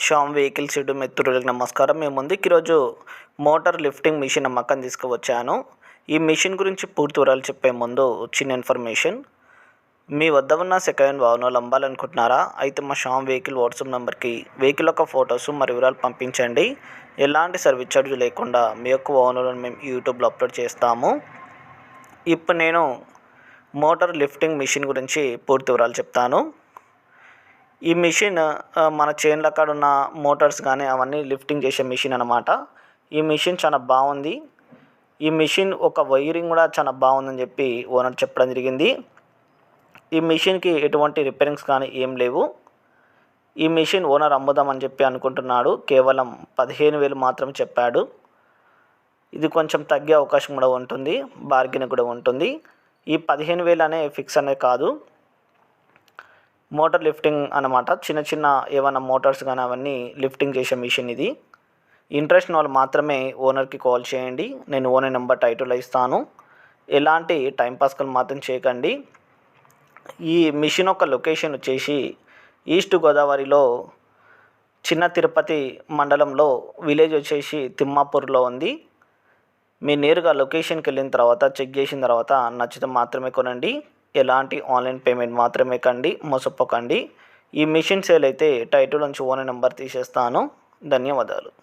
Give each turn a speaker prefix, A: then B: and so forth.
A: Shyam vehicle shed మిత్రులకు నమస్కారం. మేము ముందుకు ఈరోజు మోటార్ లిఫ్టింగ్ మిషన్ అమ్మకం తీసుకువచ్చాను. ఈ మిషన్ గురించి పూర్తి వివరాలు చెప్పే ముందు చిన్న ఇన్ఫర్మేషన్. మీ వద్ద ఉన్న సెకండ్ వాహనాలు అమ్మాలనుకుంటున్నారా? అయితే మా షామ్ వెహికల్ వాట్సాప్ నెంబర్కి వెహికల్ యొక్క ఫొటోస్ మరియు వివరాలు పంపించండి. ఎలాంటి సర్వీస్ ఛార్జ్ లేకుండా మీ యొక్క వాహనాలను మేము యూట్యూబ్లో అప్లోడ్ చేస్తాము. ఇప్పుడు నేను మోటార్ లిఫ్టింగ్ మిషన్ గురించి పూర్తి వివరాలు చెప్తాను. ఈ మిషన్ మన చేన్ల కాడ ఉన్న మోటార్స్ కానీ అవన్నీ లిఫ్టింగ్ చేసే మిషన్ అనమాట ఈ మిషన్ చాలా బాగుంది. ఈ మిషన్ ఒక వైరింగ్ కూడా చాలా బాగుందని చెప్పి ఓనర్ చెప్పడం జరిగింది. ఈ మిషన్కి ఎటువంటి రిపేరింగ్స్ కానీ ఏం లేవు. ఈ మిషన్ ఓనర్ అమ్ముదామని చెప్పి అనుకుంటున్నాడు. కేవలం పదిహేను వేలు మాత్రం చెప్పాడు. ఇది కొంచెం తగ్గే అవకాశం కూడా ఉంటుంది. బార్గెన్ కూడా ఉంటుంది. ఈ పదిహేను వేలు అనే ఫిక్స్ అనేది కాదు. మోటార్ లిఫ్టింగ్ అన్నమాట. చిన్న చిన్న ఏమైనా మోటార్స్ కానీ అవన్నీ లిఫ్టింగ్ చేసే మిషన్ ఇది. ఇంట్రెస్ట్ వాళ్ళు మాత్రమే ఓనర్కి కాల్ చేయండి. నేను ఓనర్ నెంబర్ టైటిల్ ఇస్తాను. ఎలాంటి టైంపాస్కల్ మాత్రం చేయకండి. ఈ మిషన్ యొక్క లొకేషన్ వచ్చేసి ఈస్ట్ గోదావరిలో చిన్న తిరుపతి మండలంలో విలేజ్ వచ్చేసి తిమ్మాపూర్లో ఉంది. మీరు నేరుగా లొకేషన్కి వెళ్ళిన తర్వాత చెక్ చేసిన తర్వాత నచ్చితే మాత్రమే కొనండి. ఎలాంటి ఆన్లైన్ పేమెంట్ మాత్రమే కండి మోసపోకండి. ఈ మిషన్ సేల్ అయితే టైటిల్ నుంచి ఓనర్ నెంబర్ తీసేస్తాను. ధన్యవాదాలు.